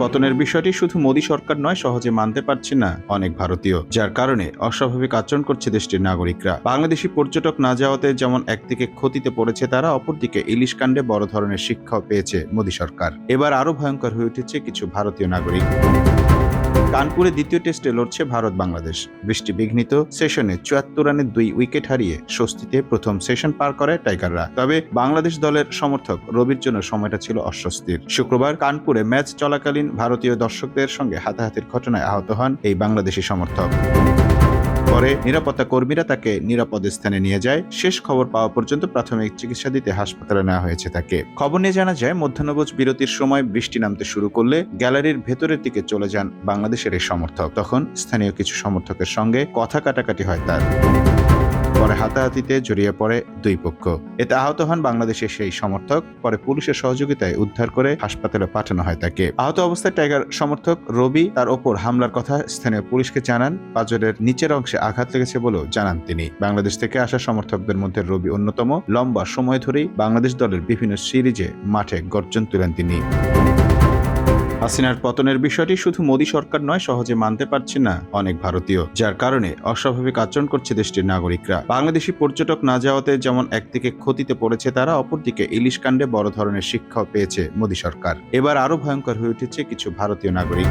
পতনের বিষয়টি শুধু মোদী সরকার নয়, সহজে মানতে পারছে না অনেক ভারতীয়, যার কারণে অস্বাভাবিক আচরণ করছে দেশটির নাগরিকরা। বাংলাদেশি পর্যটক না যাওয়াতে যেমন একদিকে ক্ষতিতে পড়েছে তারা, অপরদিকে ইলিশ কাণ্ডে বড় ধরনের শিক্ষাও পেয়েছে মোদী সরকার। এবার আরও ভয়ঙ্কর হয়ে উঠেছে কিছু ভারতীয় নাগরিক। কানপুরে দ্বিতীয় টেস্টে লড়ছে ভারত বাংলাদেশ। বৃষ্টি বিঘ্নিত সেশনে চুয়াত্তর রানে দুই উইকেট হারিয়ে স্বস্তিতে প্রথম সেশন পার করে টাইগাররা। তবে বাংলাদেশ দলের সমর্থক রবির জন্য সময়টা ছিল অস্বস্তির। শুক্রবার কানপুরে ম্যাচ চলাকালীন ভারতীয় দর্শকদের সঙ্গে হাতাহাতির ঘটনায় আহত হন এই বাংলাদেশি সমর্থক। পরে নিরাপত্তা কর্মীরা তাকে নিরাপদ স্থানে নিয়ে যায়। শেষ খবর পাওয়া পর্যন্ত প্রাথমিক চিকিৎসা দিতে হাসপাতালে নেওয়া হয়েছে তাকে। খবর নিয়ে জানা যায়, মধ্যাহ্নভোজ বিরতির সময় বৃষ্টি নামতে শুরু করলে গ্যালারির ভেতরের দিকে চলে যান বাংলাদেশের এই সমর্থক। তখন স্থানীয় কিছু সমর্থকের সঙ্গে কথা কাটাকাটি হয় তার। হাতাহাতিতে জড়িয়ে পড়ে দুই পক্ষ। এতে আহত হন বাংলাদেশের সেই সমর্থক, পরে পুলিশের সহযোগিতায় উদ্ধার করে হাসপাতালে পাঠানো হয় তাকে। আহত অবস্থায় টাইগার সমর্থক রবি তার ওপর হামলার কথা স্থানীয় পুলিশকে জানান। পাজরের নিচের অংশে আঘাত লেগেছে বলেও জানান তিনি। বাংলাদেশ থেকে আসা সমর্থকদের মধ্যে রবি অন্যতম। লম্বা সময় ধরেই বাংলাদেশ দলের বিভিন্ন সিরিজে মাঠে গর্জন তুলেন তিনি। হাসিনার পতনের বিষয়টি শুধু মোদী সরকার নয়, সহজে মানতে পারছে না অনেক ভারতীয়, যার কারণে অস্বাভাবিক আচরণ করছে দেশটির নাগরিকরা। বাংলাদেশি পর্যটক না যাওয়াতে যেমন একদিকে ক্ষতিতে পড়েছে তারা, অপরদিকে ইলিশ কাণ্ডে বড় ধরনের শিক্ষাও পেয়েছে মোদী সরকার। এবার আরও ভয়ঙ্কর হয়ে উঠেছে কিছু ভারতীয় নাগরিক।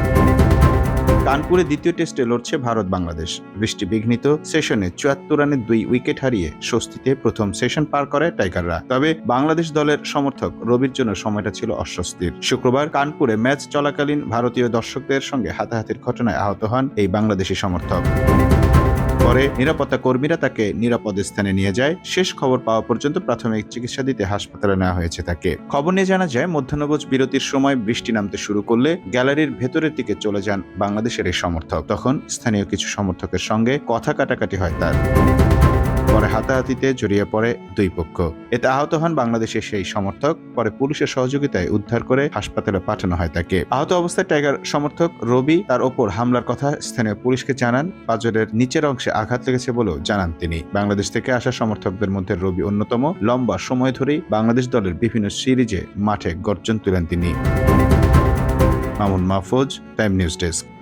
কানপুরে দ্বিতীয় টেস্টে লড়ছে ভারত বাংলাদেশ। বৃষ্টি বিঘ্নিত সেশনে চুয়াত্তর রানে দুই উইকেট হারিয়ে স্বস্তিতে প্রথম সেশন পার করে টাইগাররা। তবে বাংলাদেশ দলের সমর্থক রবির জন্য সময়টা ছিল অস্বস্তির। শুক্রবার কানপুরে ম্যাচ চলাকালীন ভারতীয় দর্শকদের সঙ্গে হাতাহাতির ঘটনায় আহত হন এই বাংলাদেশি সমর্থক। পরে নিরাপত্তা কর্মীরা তাকে নিরাপদ স্থানে নিয়ে যায়। শেষ খবর পাওয়া পর্যন্ত প্রাথমিক চিকিৎসা দিতে হাসপাতালে নেওয়া হয়েছে তাকে। খবর নিয়ে জানা যায় মধ্যাহ্নভোজ বিরতির সময় বৃষ্টি নামতে শুরু করলে গ্যালারির ভেতরের দিকে চলে যান বাংলাদেশের এই সমর্থক। তখন স্থানীয় কিছু সমর্থকের সঙ্গে কথা কাটাকাটি হয় তার। পরে হাতাহাতিতে জড়িয়ে পড়ে দুই পক্ষ। এতে আহত হন বাংলাদেশের সেই সমর্থক, পরে পুলিশের সহযোগিতায় উদ্ধার করে হাসপাতালে পাঠানো হয় তাকে। আহত অবস্থায় টাইগার সমর্থক রবি তার ওপর হামলার কথা স্থানীয় পুলিশকে জানান। পাজরের নিচের অংশে আঘাত লেগেছে বলেও জানান তিনি। বাংলাদেশ থেকে আসা সমর্থকদের মধ্যে রবি অন্যতম। লম্বা সময় ধরেই বাংলাদেশ দলের বিভিন্ন সিরিজে মাঠে গর্জন তুলেন তিনি। Mamun Mahfuz, time news desk.